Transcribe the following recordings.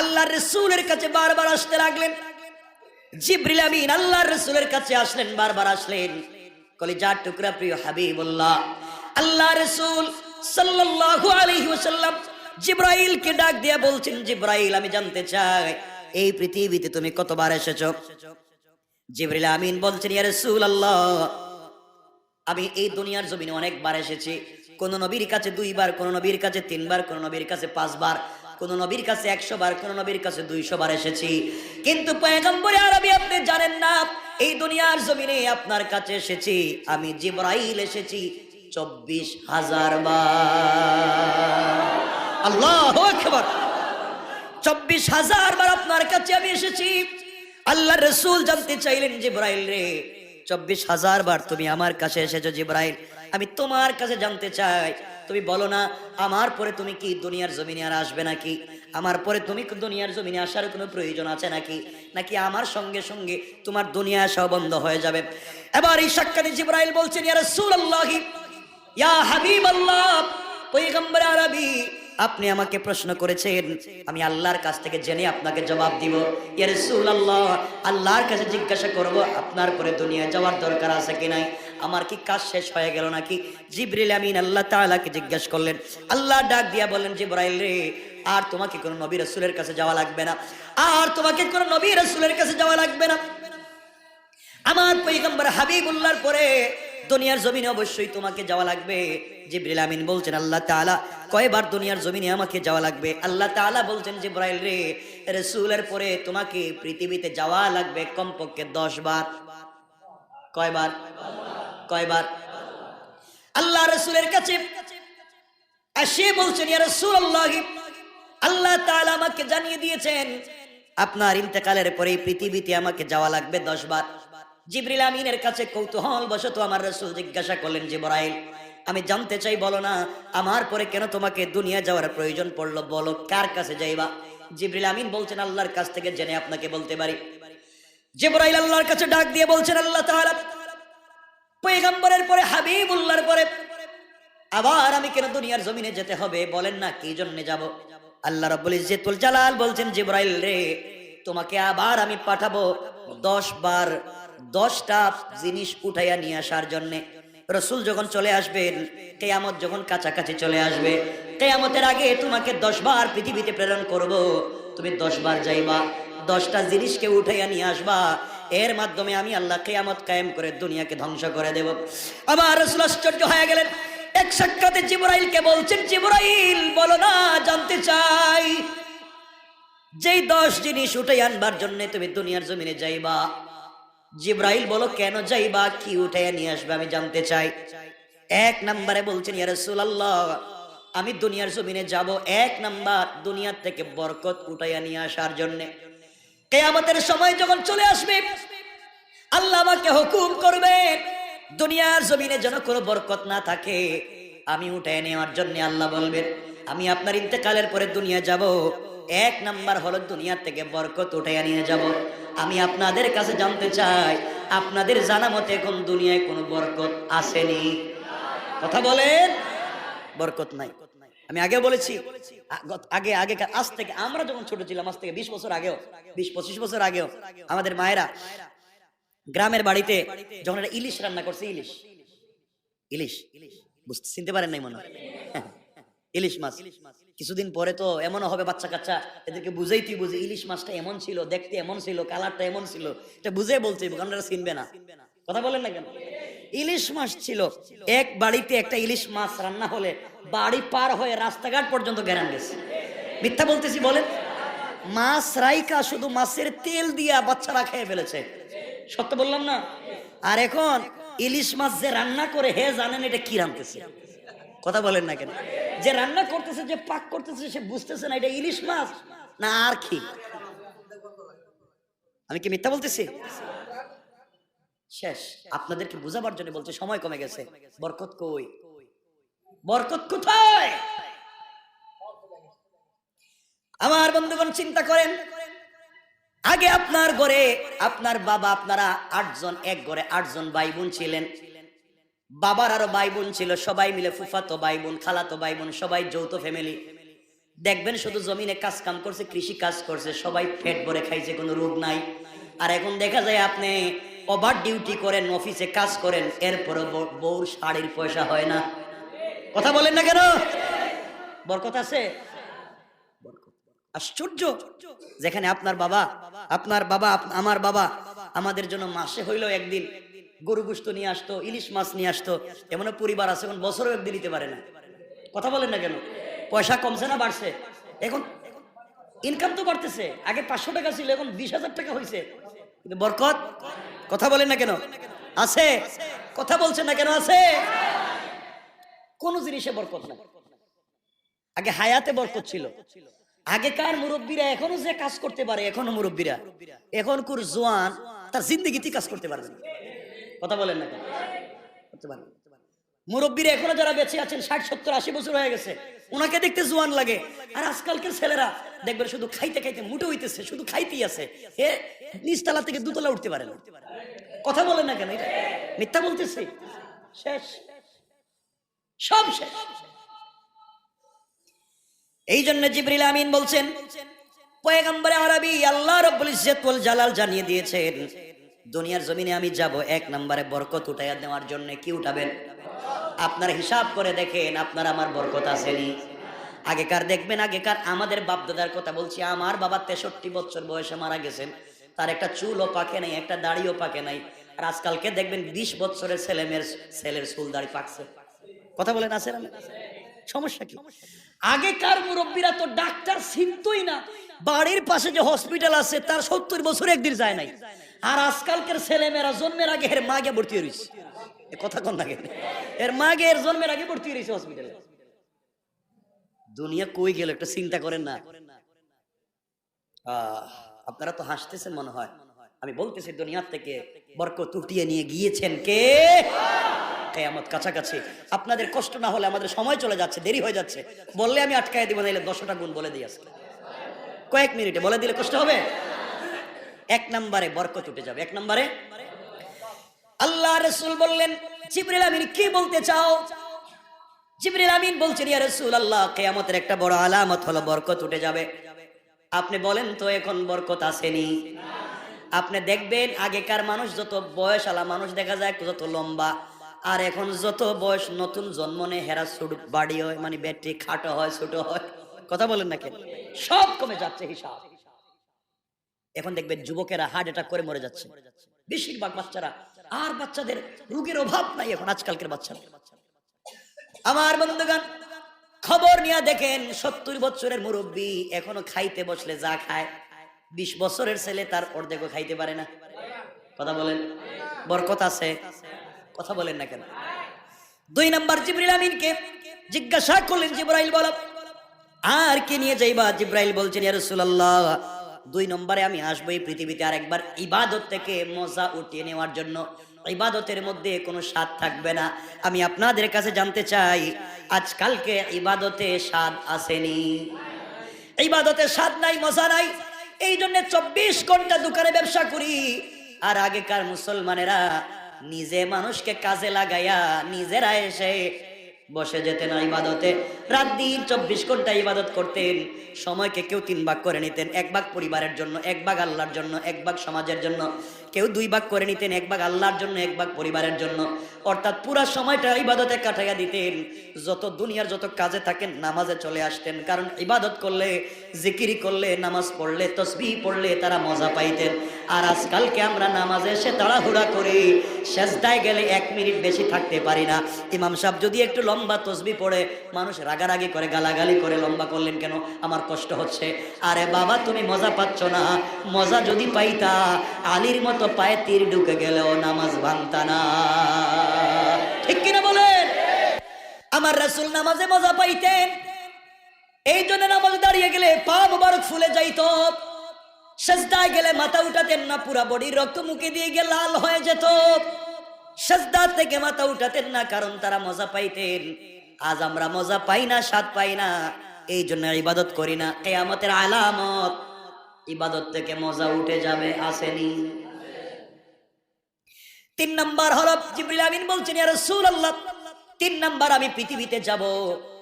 আল্লাহ রসুলের কাছে বারবার আসতে লাগলেন। জিব্রিল আমিন আল্লাহ রসুলের কাছে আসলেন, বারবার আসলেন। কলিজার টুকরা প্রিয় হাবিবুল্লাহ। আল্লাহ রসুল সাল্লাল্লাহু আলাইহি ওয়াসাল্লাম জিব্রাইলকে ডাক দিয়া বলছেন, জিব্রাইল, আমি জানতে চাই, এই পৃথিবীতে তুমি কতবার এসেছ? জিব্রিল আমিন বলছেন, ইয়া রাসূলুল্লাহ, আমি এই দুনিয়ার জমিনে অনেকবার এসেছি। কোন নবীর কাছে দুইবার, কোন নবীর কাছে তিনবার, কোন নবীর কাছে পাঁচবার। কোন নবীর কাছে একশো বার কোন নবীর কাছে দুইশো বার এসেছি। কিন্তু পয়গম্বরে আরবি আপনি জানেন না, এই দুনিয়ার জমিনে আপনার কাছে এসেছি। আমি জিব্রাইল এসেছি চব্বিশ হাজার বার। আল্লাহ আকবার। চব্বিশ হাজার বার আপনার কাছে আমি এসেছি। আল্লাহ রসুল জানতে চাইলেন, জিব্রাইল রে, চব্বিশ হাজার বার তুমি আমার কাছে এসেছ, জিব্রাইল। আমি তোমার কাছে জানতে চাই। তুমি বলো না, আমার পরে তুমি কি দুনিয়ার জমিনে আর আসবে নাকি? আমার পরে তুমি দুনিয়ার জমিনে আসার কোনো প্রয়োজন আছে নাকি? নাকি আমার সঙ্গে সঙ্গে তোমার দুনিয়া আসাও বন্ধ হয়ে যাবে? এবার এই সাক্ষাতে জিব্রাইল বলছেন, ইয়া রাসূলুল্লাহি, ইয়া হাবিবাল্লাহ, পয়গম্বর আরবি, আপনি আমাকে প্রশ্ন করেছেন, আমি আল্লাহর কাছ থেকে জেনে আপনাকে জবাব দিব। ইয়া রাসূলুল্লাহ, আল্লাহর কাছে জিজ্ঞাসা করব, আপনার পরে দুনিয়া যাওয়ার দরকার আছে কি নাই? আমার কি কাজ শেষ হয়ে গেল নাকি? জিবরিল আমিন আল্লাহ তাআলাকে জিজ্ঞাসা করলেন। আল্লাহ ডাক দিয়া বললেন, জিব্রাইল রে, আর তোমাকে কোনো নবী রাসূলের কাছে যাওয়া লাগবে না। আর তোমাকে কোনো নবী রাসূলের কাছে যাওয়া লাগবে না। আমার পৈগম্বর হাবিবুল্লাহর পরে দুনিয়ার জমিনে অবশ্যই তোমাকে যাওয়া লাগবে। জিব্রিল আমিন বলছেন, আল্লাহ তাআলা, কয়বার দুনিয়ার জমিনে আমাকে যাওয়া লাগবে? আল্লাহ তাআলা বলছেন, জিব্রাইল রে, রাসূলের পরে তোমাকে পৃথিবীতে যাওয়া লাগবে কমপক্ষে দশ বার। কয়বার? কয়বার? আল্লাহ রসুলের কাছে আসে বলছেন আল্লাহ আমাকে জানিয়ে দিয়েছেন, আপনার ইন্তেকালের পরে পৃথিবীতে আমাকে যাওয়া লাগবে দশ বার জিবরিল আমিনের কাছে কৌতূহল বশত আমার রসুল জিজ্ঞাসা করলেন, জিবরাইল, আমি জানতে চাই, বলো না, আমার পরে কেন তোমাকে দুনিয়া যাওয়ার প্রয়োজন পড়ল? বলো, কার কাছে যাইবা? জিবরিল আমিন বলছেন, আল্লাহর কাছ থেকে জেনে আপনাকে বলতে পারি। জিবরাইল আল্লাহর কাছে ডাক দিয়ে বলছেন, আল্লাহ তাআলা পয়গম্বরের পরে, হাবিবুল্লাহর পরে, আবার আমি কেন দুনিয়ার জমিনে যেতে হবে? বলেন না, কি জন্য যাব? আল্লাহ রাব্বুল ইজ্জতুল জালাল বলছেন, জিব্রাইল রে, তোমাকে আবার আমি পাঠাবো দশ বার, দশটা জিনিস উঠাইয়া নিয়ে আসার জন্যে। রসুল যখন চলে আসবেন, কেয়ামত যখন কাছাকাছি চলে আসবে, কেয়ামতের আগে তোমাকে দশ বার পৃথিবীতে প্রেরণ করব। তুমি দশ বার যাইবা, দশটা জিনিসকে উঠাইয়া নিয়ে আসবা এর মাধ্যমে আমি আল্লাহ কেয়ামত কায়েম করে দুনিয়াকে ধ্বংস করে দেব। আবার রসুল আশ্চর্য হয়ে গেলেন। এক সাক্ষাতে জিবরাইলকে বলছেন, জিবরাইল, বলো না, জানতে চাই। যেই দশ জিনিস উঠে আনবার জন্য তুমি দুনিয়ার জমিনে যাইবা। জিব্রাইল বলো, কেন যাইবা? কি উঠে নিয়ে আসবে? আমি জানতে চাই। এক নম্বরে বলছেন, ইয়া রাসূলুল্লাহ, আমি দুনিয়ার জমিনে যাব। এক নাম্বার, দুনিয়ার থেকে বরকত উঠাইয়া নিয়ে আসার জন্যে। কেয়ামতের সময় যখন চলে আসবে, আল্লাহ আমাকে হুকুম করবে, দুনিয়ার জমিনে যেন কোনো বরকত না থাকে। আমি উঠে নেওয়ার জন্য আল্লাহ বলবেন, আমি আপনার ইন্তেকালের পরে দুনিয়া যাব, এক নাম্বার হলো দুনিয়ার থেকে বরকত উঠাইয়া নিয়ে যাব। আমি আপনাদের কাছে জানতে চাই, আপনাদের জানা মতে এখন দুনিয়ায় কোনো বরকত আসেনি? কথা বলেন, বরকত নাই। আমি আগে বলেছি আগে আগে আজ থেকে আমরা যখন ছোট ছিলাম, আজ থেকে বিশ বছর আগেও, বিশ, পঁচিশ বছর আগেও, আমাদের মায়েরা গ্রামের বাড়িতে যখন একটা ইলিশ রান্না করছে, ইলিশ ইলিশ, বুঝতে, চিনতে পারেন নাই মনে হয়? ইলিশ মাছ। কিছুদিন পরে তো এমনও হবে বাচ্চা কাচ্চা, এদেরকে বুঝেই তুই বুঝে, ইলিশ মাছটা এমন ছিল, দেখতে এমন ছিল, কালারটা এমন ছিল, এটা বুঝে বলছে কারণ এটা চিনবে না। কথা বলেন না কেন? ইলিশ মাছ ছিল। এক বাড়িতে একটা ইলিশ মাছ রান্না হলে বাড়ি পার হয়ে রাস্তাঘাট পর্যন্ত গেরান গেছে। মিথ্যা বলতেছি, বলেন? মাছ রাইকা শুধু মাছের তেল দিয়া বাচ্চারা খেয়ে ফেলেছে। সত্য বললাম না? আর এখন ইলিশ মাছ যে রান্না করে, হে জানেন এটা কি রান্নতেছে কথা বলেন না কেন? যে রান্না করতেছে, যে পাক করতেছে, সে বুঝতেছে না এটা ইলিশ মাছ, না আর কি? আমি কি মিথ্যা বলতেছি? শেষ। আপনাদেরকে বুঝাবার জন্য বলছে সময় কমে গেছে। বরকত কই? বরকত কোথায়? আমার বন্ধুগণ চিন্তা করেন। আগে আপনার ঘরে আপনার বাবা আপনারা আটজন এক ঘরে আটজন ভাই বোন ছিলেন। বাবার আরও ভাই বোন ছিল সবাই মিলে ফুফাতো ভাই বোন খালাতো ভাই বোন সবাই যৌথ ফ্যামিলি দেখবেন শুধু জমিনে কাজ কাম করছে কৃষি কাজ করছে সবাই পেট ভরে খাইছে কোনো রোগ নাই। আর এখন দেখা যায় আপনি ওভার ডিউটি করেন অফিসে কাজ করেন এরপরে বউর শাড়ির পয়সা হয় না। কথা বলেন না কেন? বরকত আছে। আশ্চর্য। যেখানে আপনার বাবা আপনার বাবা আমার বাবা, আমাদের জন্য মাসে হইল একদিন গরু গুস্ত নিয়ে আসতো, ইলিশ মাছ নিয়ে আসতো এমন পরিবার আছে, এখন বছরও একদিন নিতে পারে না। কথা বলেন না কেন? পয়সা কমছে না বাড়ছে? এখন ইনকাম তো বাড়তেছে। আগে পাঁচশো টাকা ছিল, এখন বিশ হাজার টাকা হয়েছে কিন্তু বরকত কথা বলেন না কেন? আছে? কথা বলছেন না কেন? আছে? কোন জিনিসে বরকত না আগে হায়াতে বরকত ছিল। আগেকার মুরব্বীরা এখনও যে কাজ করতে পারে, এখনও মুরব্বীরা। এখনকার জোয়ান তার জিন্দগিতে কাজ করতে পারবে কথা বলেন না কেন? করতে পারবে। মুরব্বীরা এখনও যারা বেঁচে আছেন, ষাট, সত্তর, আশি বছর হয়ে গেছে। ওনাকে দেখতে জোয়ান লাগে। আর আজকালকার ছেলেরা দেখবেন শুধু খাইতে খাইতে মুটে হইতেছে, শুধু খাইতেই আছে। এ নিচতলা থেকে দুতলা উঠতে পারে কথা বলেন না কেন মিথ্যা বলতেছি? শেষ। সব শেষ। এই জন্য জিবরিল আমিন বলছেন, পয়গম্বরে আরবি আল্লাহ রাব্বুল ইজ্জত ওয়াল জালাল জানিয়ে দিয়েছেন, দুনিয়ার জমিনে আমি যাব, এক নম্বরে বরকত উঠাইয়া দেওয়ার জন্য কি উঠাবেন? আপনার হিসাব করে দেখেন আপনার আমার বরকত আসেনি। আগেকার দেখবেন, আগেকার আমাদের বাপদাদার কথা বলছি, আমার বাবা তেষট্টি বছর বয়সে মারা গেছেন। তার একটা চুলও পাকে নাই, একটা দাড়িও পাকে নাই। আর আজকালকে দেখবেন বিশ বছরের ছেলে মেয়ের ছেলের চুল দাড়ি পাকছে। কথা বলেন, আছে না সমস্যা কি? আগেকার মুরব্বীরা তো ডাক্তার চিনতই না। বাড়ির পাশে যে হসপিটাল আছে, তার সত্তর বছর একদিন যায় নাই। আর আজকালকার ছেলে মেয়েরা জন্মের আগে এর মাগে ভর্তি হয়ে রয়েছে। এ কথা কন কেন? এর মাগে এর জন্মের আগে ভর্তি হয়ে রয়েছে হসপিটালে দুনিয়া কই গেল একটা চিন্তা করেন না। আপনারা তো হাসতেছেন মনে হয়। আমি বলতেছি, দুনিয়ার থেকে বরকত উঠিয়ে নিয়ে গিয়েছেন কে? কেয়ামত কাছাকাছি। আপনাদের কষ্ট না হলে আমাদের সময় চলে যাচ্ছে, দেরি হয়ে যাচ্ছে। বললে আমি আটকায় দিব, নাইলে দশটা গুণ বলে দিই আজকে। কয়েক মিনিটে বলে দিলে কষ্ট হবে? এক নম্বরে বরকত উঠে যাবে। এক নম্বরে? আল্লাহ রসুল বললেন, জিবরিল আমিন, কি বলতে চাও? জিবরিল আমিন বলছেন, ইয়া রাসূল আল্লাহ কিয়ামতের একটা বড় আলামত হলো, বরকত উঠে যাবে। আপনি বলেন তো, এখন বরকত আসেনি। আপনি দেখবেন, আগেকার মানুষ যত বয়স আলা মানুষ দেখা যায় যত লম্বা। আর এখন যত বয়স, নতুন জন্ম নেয় হেরা ছোট বাড়ি হয় মানে ব্যাটারি খাটো হয়, ছোট হয়, কথা বলেন না সব কমে যাচ্ছে হিসাব। এখন দেখবেন, যুবকেরা হার্ট অ্যাটাক করে মরে যাচ্ছে। বেশিরভাগ বাচ্চারা আর বাচ্চাদের রোগের অভাব নাই এখন আজকালকার বাচ্চারা আমার বন্ধুগান খবর নিয়ে দেখেন, সত্তর বছরের মুরব্বী এখনও খাইতে বসলে যা খায়, বিশ বছরের ছেলে তার অর্ধেকও খাইতে পারে না। কথা বলেন? বরকত আছে? কথা বলেন না কেন? দুই নাম্বার জিবরিল আমিনকে জিজ্ঞাসা করলেন, জিব্রাইল বল, আর কি নিয়ে যাইবা? জিব্রাইল বলছেন, ইয়া রাসূলুল্লাহ দুই নম্বরে আমি আসব এই পৃথিবীতে আর একবার ইবাদত থেকে মজা উঠিয়ে নেওয়ার জন্য ইবাদতের মধ্যে কোনো স্বাদ থাকবে না। আমি আপনাদের কাছে জানতে চাই, আজকালকে ইবাদতে স্বাদ আসেনি? ইবাদতে স্বাদ নাই, মজা নাই। এই জন্য চব্বিশ ঘণ্টা দোকানে ব্যবসা করি। আর আগেকার মুসলমানেরা নিজে মানুষকে কাজে লাগাইয়া নিজেরা এসে বসে যেতেন ইবাদতে। রাত দিন চব্বিশ ঘণ্টা ইবাদত করতেন। সময়কে কেউ তিন ভাগ করে নিতেন। এক ভাগ পরিবারের জন্য, এক ভাগ আল্লাহর জন্য, এক ভাগ সমাজের জন্য। কেউ দুই ভাগ করে নিতেন, এক ভাগ আল্লাহর জন্য, এক ভাগ পরিবারের জন্য। অর্থাৎ পুরা সময়টা ইবাদতে কাটাইয়া দিতেন। যত দুনিয়ার যত কাজে থাকেন, নামাজে চলে আসতেন। কারণ ইবাদত করলে, জিকিরি করলে, নামাজ পড়লে, তসবি পড়লে তারা মজা পাইতেন। আর আজকালকে আমরা নামাজে এসে তাড়াহুড়া করি, সেজদায় গেলে এক মিনিট বেশি থাকতে পারি না। ইমাম সাহেব যদি একটু লম্বা তসবি পড়ে, মানুষ রাগারাগি করে, গালাগালি করে, লম্বা করলেন কেন? আমার কষ্ট হচ্ছে। আরে বাবা, তুমি মজা পাচ্ছ না। মজা যদি পাইতা, আলীর মতো পায়ে তীর ঢুকে গেলেও নামাজ ভাঙতা না। ঠিক কিনা বলেন? আমার রাসুল নামাজে মজা পাইতেন। এই জন্য নামাজ দাঁড়িয়ে গেলে পা মুবারক ফুলে যাইত। সেজদায় গেলে মাথা উঠাতেন না, পুরা বডির রক্ত মুখে দিয়ে গিয়ে লাল হয়ে যেত। সেজদা থেকে মাথা উঠাতেন না, কারণ তারা মজা পাইতেন। আজ আমরা মজা পাই না, স্বাদ পাই না। এই জন্য ইবাদত করি না। এ কেয়ামতের আলামত। ইবাদত থেকে মজা উঠে যাবে, আসেনি। তিন নাম্বার হলো জিবরিল আমিন বলছেন, ইয়া রাসূলুল্লাহ, তিন নাম্বার আমি পৃথিবীতে যাব।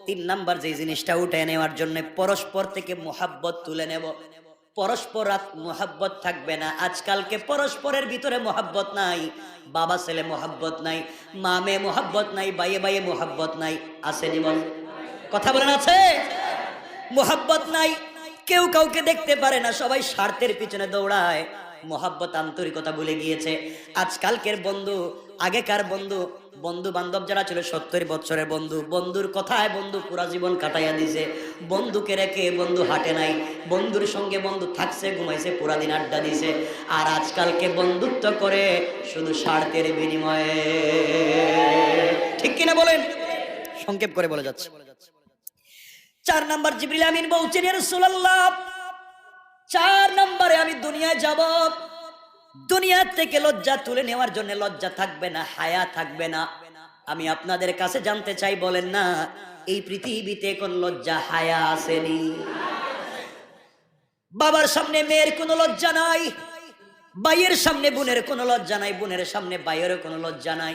তিন নাম্বার যে জিনিসটা উঠে নেওয়ার জন্য পরস্পর থেকে মোহাব্বত তুলে নেব। পরস্পর মোহাব্বত থাকবে না। আজকালকে পরস্পরের ভিতরে মোহাব্বত নাই। বাবা ছেলে মোহাব্বত নাই, মা মেয়ে মোহাব্বত নাই বাইয়ে বাইয়ে মোহাব্বত নাই। আসেনি বল? কথা বলেন, আছে? মোহাব্বত নাই। কেউ কাউকে দেখতে পারে না। সবাই স্বার্থের পিছনে দৌড়ায়। মোহাব্বত আন্তরিকতা ভুলে গিয়েছে। আজকালকের বন্ধু, আগেকার বন্ধু বন্ধু বান্ধব যারা ছিল, সত্তর বছরের বন্ধু, বন্ধুর কথায় বন্ধু পুরা জীবন কাটাইয়া দিছে। বন্ধুকে রেখে বন্ধু হাঁটে নাই, বন্ধুর সঙ্গে বন্ধু থাকছে, ঘুমাইছে, পুরা দিন আড্ডা দিছে। আর আজকালকে বন্ধুত্ব করে শুধু স্বার্থের বিনিময়ে। ঠিক কিনা বলেন? সংক্ষেপ করে বলে যাচ্ছে। চার নাম্বার জিবরিল আমিন বলছেন রাসূলুল্লাহ চার নম্বরে আমি দুনিয়ায় যাব। দুনিয়া থেকে লজ্জা তুলে নেওয়ার জন্য লজ্জা থাকবে না, হায়া থাকবে না। আমি আপনাদের কাছে জানতে চাই, বলেন না, এই পৃথিবীতে কোন লজ্জা, হায়া আসেনি? বাবার সামনে মেয়ের কোনো লজ্জা নাই, ভাইয়ের সামনে বোনের কোনো লজ্জা নাই, বোনের সামনে ভাইয়ের কোনো লজ্জা নাই।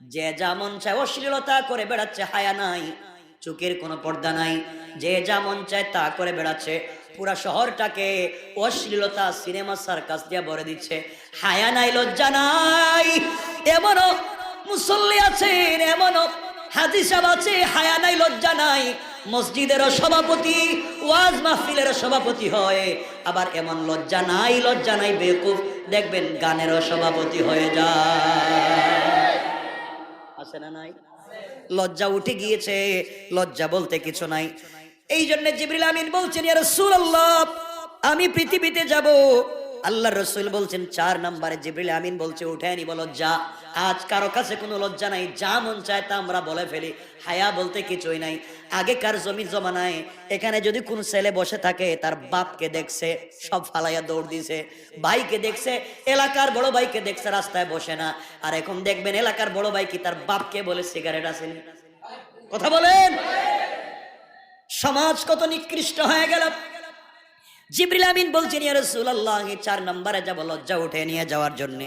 যে যা মন চায় অশ্লীলতা করে বেড়াচ্ছে, হায়া নাই, চোখের কোনো পর্দা নাই। যে যা মন চায় তা করে বেড়াচ্ছে পুরা শহরটাকে অশ্লীলতা সিনেমা সার্কাস দিয়ে ভরে দিচ্ছে। হায়া নাই, লজ্জা নাই। এমনও মুসল্লি আছেন, এমনও হাজি আছে, হায়া নাই, লজ্জা নাই। মসজিদেরও সভাপতি, ওয়াজ মাহফিলের সভাপতি হয়। আবার এমন লজ্জা নাই লজ্জা নাই, বেকুফ। দেখবেন গানেরও সভাপতি হয়ে যায়। আছে না নাই? লজ্জা উঠে গিয়েছে, লজ্জা বলতে কিছু নাই। এই জন্য জিবরিল আমিন বলছেন, ইয়া রাসূলুল্লাহ, আমি পৃথিবীতে যাব। আল্লাহ রসুল বলছেন, চার নম্বরে জিবরিল আমিন বলছে উঠে আনি বলো, যা। আজ কারও কাছে কোনো লজ্জা নাই, যা মন চায় তা আমরা বলে ফেলি। হায়া বলতে কিছুই নাই। আগেকার জমি জমানায় এখানে যদি কোন ছেলে বসে থাকে, তার বাপকে দেখছে, সব ফালাইয়া দৌড় দিছে। ভাইকে দেখছে, এলাকার বড় ভাইকে দেখছে, রাস্তায় বসে না। আর এখন দেখবেন, এলাকার বড় ভাই কি তার বাপকে বলে, সিগারেট আসেনি? কথা বলেন? সমাজ কত নিকৃষ্ট হয়ে গেল। জিবরিল আমিন বলছেন, ইয়া আল্লাহ চার নম্বরে যাব, লজ্জা উঠে নিয়ে যাওয়ার জন্যে।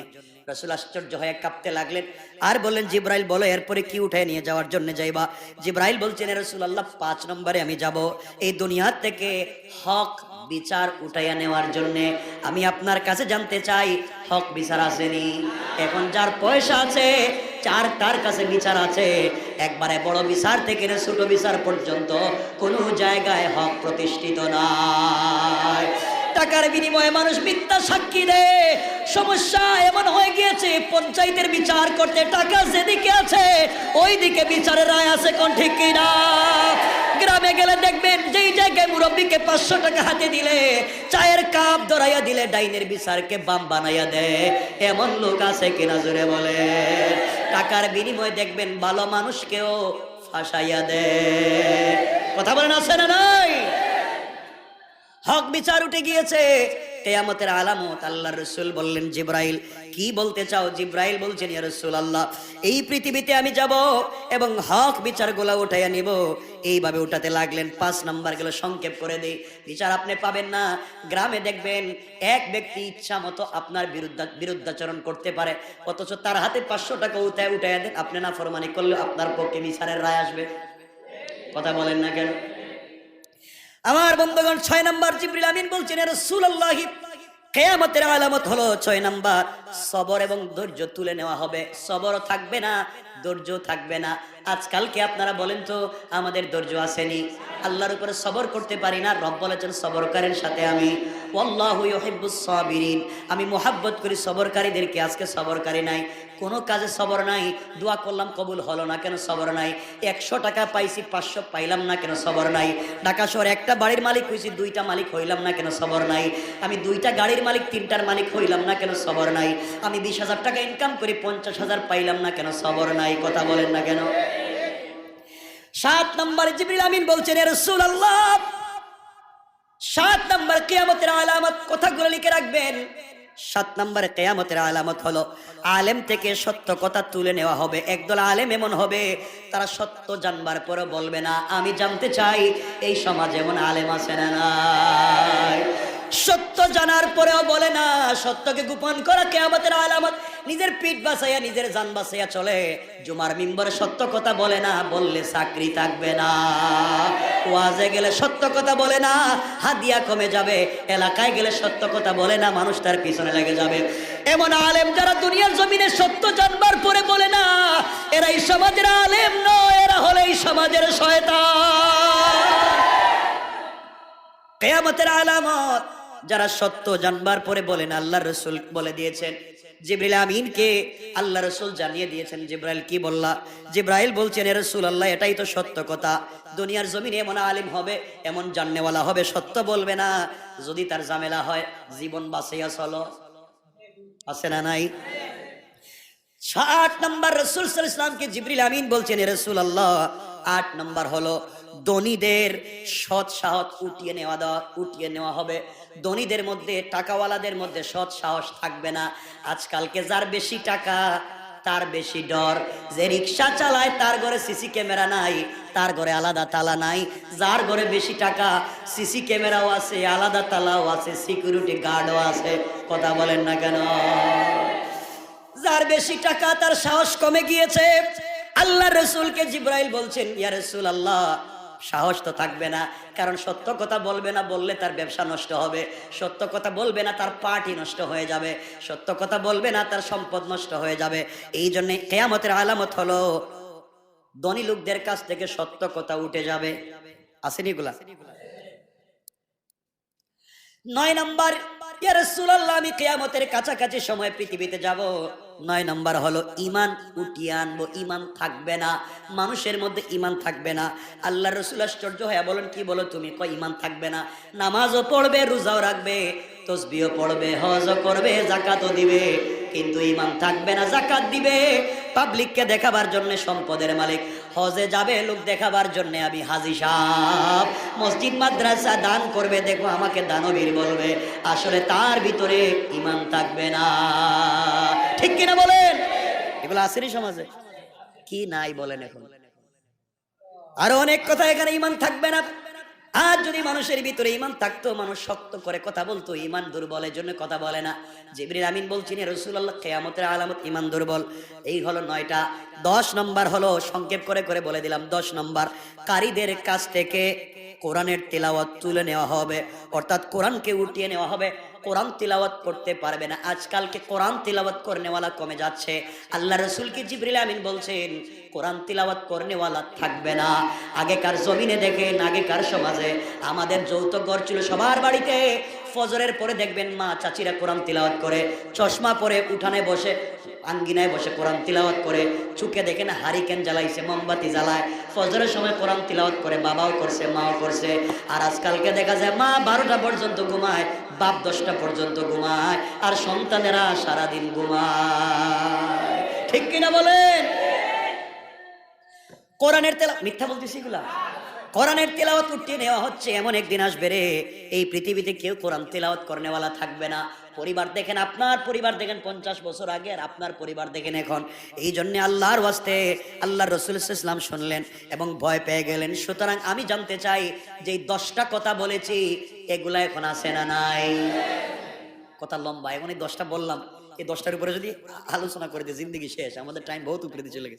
রসুল আশ্চর্য হয়ে কাঁপতে লাগলেন। আর বললেন, জিব্রাইল, বলো, এরপরে কি উঠে নিয়ে যাওয়ার জন্য যাইবা? জিব্রাইল বলছেন রসুল আল্লাহ পাঁচ নম্বরে আমি যাব। এই দুনিয়া থেকে হক বিচার উঠাইয়া নেওয়ার জন্য আমি আপনার কাছে জানতে চাই, হক বিচার আসেনি। এখন যার পয়সা আছে, চার তার কাছে বিচার আছে। একবারে বড় বিচার থেকে ছোট বিচার পর্যন্ত কোনো জায়গায় হক প্রতিষ্ঠিত নাই। টাকার বিনিময়ে মানুষ মিথ্যা সাক্ষী দেয়। সমস্যা এমন হয়ে গিয়েছে, পঞ্চায়েতের বিচার করতে টাকা যেদিকে আছে ওই দিকে বিচারের রায় আছে কোন ঠিক কিনা? গ্রামে গেলে দেখবেন যেই জায়গায় মুরব্বীকে পাঁচশো টাকা হাতে দিলে, চায়ের কাপ ধরাইয়া দিলে, ডাইনের বিচারকে বাম বানাইয়া দেয়। এমন লোক আছে কিনা জোরে বলে টাকার বিনিময়ে দেখবেন ভালো মানুষকেও ফাঁসাইয়া দেয়। কথা বলেন, আছে না নাই? হক বিচার উঠে গিয়েছে। কেয়ামতের আলামত, আল্লাহ রসুল বললেন, জিব্রাইল, কি বলতে চাও? জিব্রাইল বলছেন আল্লাহ এই পৃথিবীতে আমি যাব এবং হক বিচার বিচারগুলো উঠাইয়া নিব। এইভাবে উঠাতে লাগলেন, পাঁচ নাম্বারগুলো সংক্ষেপ করে দেই। বিচার আপনি পাবেন না। গ্রামে দেখবেন, এক ব্যক্তি ইচ্ছা মতো আপনার বিরুদ্ধ, বিরুদ্ধাচরণ করতে পারে। অথচ তার হাতে পাঁচশো টাকা উঠায় উঠাইয়া দেন। আপনি না ফরমানি করলে আপনার পক্ষে বিচারের রায় আসবে। কথা বলেন না কেন? আমার বন্ধুগণ, ছয় নাম্বার জিবরিল আমিন বলছেন রাসূলুল্লাহ, কেয়ামতের আলামত হলো ছয় নাম্বার। সবর এবং ধৈর্য তুলে নেওয়া হবে। সবরও থাকবে না ধৈর্য থাকবে না। আজকালকে আপনারা বলেন তো, আমাদের ধৈর্য আসেনি। আল্লাহর উপরে সবর করতে পারি না, রব বলেছেন সবরকারীর সাথে আমি। আমি মোহাব্বত করি সবরকারীদেরকে, আজকে সবরকারী নাই। কোনো কাজে সবর নাই, দোয়া করলাম কবুল হলো না কেন সবর নাই। একশো টাকা পাইছি, পাঁচশো পাইলাম না কেন সবর নাই। ঢাকা শহর একটা বাড়ির মালিক হয়েছি, দুইটা মালিক হইলাম না কেন সবর নাই। আমি দুইটা গাড়ির মালিক, তিনটার মালিক হইলাম না কেন সবর নাই। আমি বিশ হাজার টাকা ইনকাম করি, পঞ্চাশ হাজার পাইলাম না কেন সবর নাই। কথা বলেন না কেন? সাত নম্বরে জিবরিল আমিন বলছেন রসুল আল্লাহ সাত নম্বর কেয়ামতের আলামত কথাগুলো লিখে রাখবেন। সাত নম্বরে কেয়ামতের আলামত হলো, আলেম থেকে সত্য কথা তুলে নেওয়া হবে। একদল আলেম এমন হবে, তারা সত্য জানবার পরে বলবে না। আমি জানতে চাই, এই সমাজে এমন আলেম আছে না সত্য জানার পরেও বলে না, সত্যকে গোপন করা কেয়ামতের আলামত। নিজের পিঠ বাঁচাইয়া নিজের জান বাঁচাইয়া চলে। জুমার মিম্বরে সত্য কথা বলে না, বললে চাকরি থাকবে না। ওয়াজে গেলে সত্য কথা বলে না, হাদিয়া কমে যাবে। এলাকায় গেলে সত্য কথা বলে না, মানুষ তার পিছনে লেগে যাবে। এমন আলেম যারা দুনিয়ার জমিনে সত্য জানবার পরে বলে না এরা এই সমাজের আলেম নয়, এরা হলে এই সমাজের শয়তান। কেয়ামতের আলামত যারা সত্য জানবার পরে বলেন, আল্লাহ রসুল বলে দিয়েছেন। জিব্রাইল আমিনকে আল্লাহ রসুল জানিয়ে দিয়েছেন। জিব্রাইল কি বললা? জিব্রাইল বলছেন রসুল আল্লাহ, এটাই তো সত্য কথা। দুনিয়ার জমিনে এমন আলিম হবে, এমন জাননেওয়ালা হবে, সত্য বলবে না। যদি তার ঝামেলা হয়, জীবন বাঁচাইয়া চলো। আছে না নাই? আট নম্বর রসুল সাল ইসলামকে জিবরিল আমিন বলছেন রসুল আল্লাহ, আট নম্বর হলো ধনীদের সৎ সাহস উঠিয়ে নেওয়া দেওয়া উঠিয়ে নেওয়া হবে। ধনীদের মধ্যে, টাকাওয়ালাদের মধ্যে সৎ সাহস থাকবে না। আজকালকে যার বেশি টাকা, তার বেশি ডর। যে রিক্সা চালায়, তার ঘরে সিসি ক্যামেরা নাই, তার ঘরে আলাদা তালা নাই। যার ঘরে বেশি টাকা, সিসি ক্যামেরাও আছে, আলাদা তালাও আছে সিকিউরিটি গার্ডও আছে। কথা বলেন না কেন? যার বেশি টাকা, তার সাহস কমে গিয়েছে। আল্লাহ রসুলকে জিব্রাইল বলছেন, ইয়া রসুল আল্লাহ সাহস তো থাকবে না। কারণ সত্য কথা বলবে না, বললে তার ব্যবসা নষ্ট হবে। সত্য কথা বলবে না, তার পার্টি নষ্ট হয়ে যাবে। সত্য কথা বলবে না, তার সম্পদ নষ্ট হয়ে যাবে। এই জন্য কেয়ামতের আলামত হলো, ধনী লোকদের কাছ থেকে সত্য কথা উঠে যাবে। আসেনি এগুলা? নয় নম্বর, ইয়া রাসূলুল্লাহ, আমি কিয়ামতের কাছাকাছি সময় পৃথিবীতে যাব। নয় নম্বর হলো ইমান উঠিয়ে আনব, ইমান থাকবে না, মানুষের মধ্যে ইমান থাকবে না। আল্লাহ রসুল আশ্চর্য হয়ে বলেন, কি বলো তুমি? কয়, ইমান থাকবে না। নামাজও পড়বে, রোজাও রাখবে তসবিও পড়বে, হজও করবে জাকাতও দিবে। কিন্তু ইমান থাকবে না জাকাত দিবে। পাবলিককে দেখাবার জন্য সম্পদের মালিক। হজে যাবে, লোক দেখাবার জন্য আমি হাজি সাহ মসজিদ, মাদ্রাসা দান করবে, দেখো আমাকে দানবীর বলবে, আসলে তার ভিতরে ইমান থাকবে না। ঠিক কিনা বলেন? এগুলো আসেনি সমাজে। কি নাই বলেন এখন? আরও অনেক কথা এখানে ইমান থাকবে না। আর যদি মানুষের ভিতরে ইমান থাকতো, মানুষ শক্ত করে কথা বলতো ইমান দুর্বলের জন্য কথা বলে না। জিবরিল আমিন বলছেন রসুল্লাহ কেয়ামতের আলামত ইমান দুর্বল। এই হলো নয়টা। দশ নম্বর হলো, সংক্ষেপ করে করে বলে দিলাম, দশ নম্বর, কারীদের কাছ থেকে কোরআনের তেলাওয়াত তুলে নেওয়া হবে। অর্থাৎ কোরআনকে উঠিয়ে নেওয়া হবে। কোরআন তিলাওয়াত করতে পারবে না। আজকালকে কোরআন তিলাওয়াত করনেওয়ালা কমে যাচ্ছে। আল্লাহ রসুলকে জিবরিল আমিন বলছেন, কোরআন তিলাওয়াত করনেওয়ালা থাকবে না। আগেকার জমিনে দেখেন, আগেকার সমাজে আমাদের যৌথ ঘর ছিল সবার বাড়িতে। ফজরের পরে দেখবেন মা চাচিরা কোরআন তিলাওয়াত করে, চশমা পরে উঠানে বসে, আঙ্গিনায় বসে কোরআন তিলাওয়াত করে চুকে দেখেন হারিকেন জ্বালাইছে, মোমবাতি জ্বালায়, ফজরের সময় কোরআন তিলাওয়াত করে, বাবাও করছে, মাও করছে, আর আজকালকে দেখা যায় মা বারোটা পর্যন্ত ঘুমায়, বাপ দশটা পর্যন্ত ঘুমায়, আর সন্তানেরা সারাদিন ঘুমায়। ঠিক কিনা বলেন? কোরআনের তেলা মিথ্যা বলতেছি এগুলা? কোরআনের তেলাওয়াত উঠিয়ে নেওয়া হচ্ছে, এমন একদিন আসবে রে। এই পৃথিবীতে কেউ কোরআন তেলাওয়াত করনেওয়ালা থাকবে না। পরিবার দেখেন, আপনার পরিবার দেখেন পঞ্চাশ বছর আগে আর আপনার পরিবার দেখেন এখন। এই জন্য আল্লাহর ওয়াস্তে আল্লাহ রসুল ইসলাম শুনলেন এবং ভয় পেয়ে গেলেন। সুতরাং আমি জানতে চাই যে দশটা কথা বলেছি, এগুলা এখন আছে না নাই? কথা লম্বা এখন এই দশটা বললাম। এই দশটার উপরে যদি আলোচনা করে দিই, জিন্দগি শেষ। আমাদের টাইম বহুত উপরে দিয়ে চলে গেছে।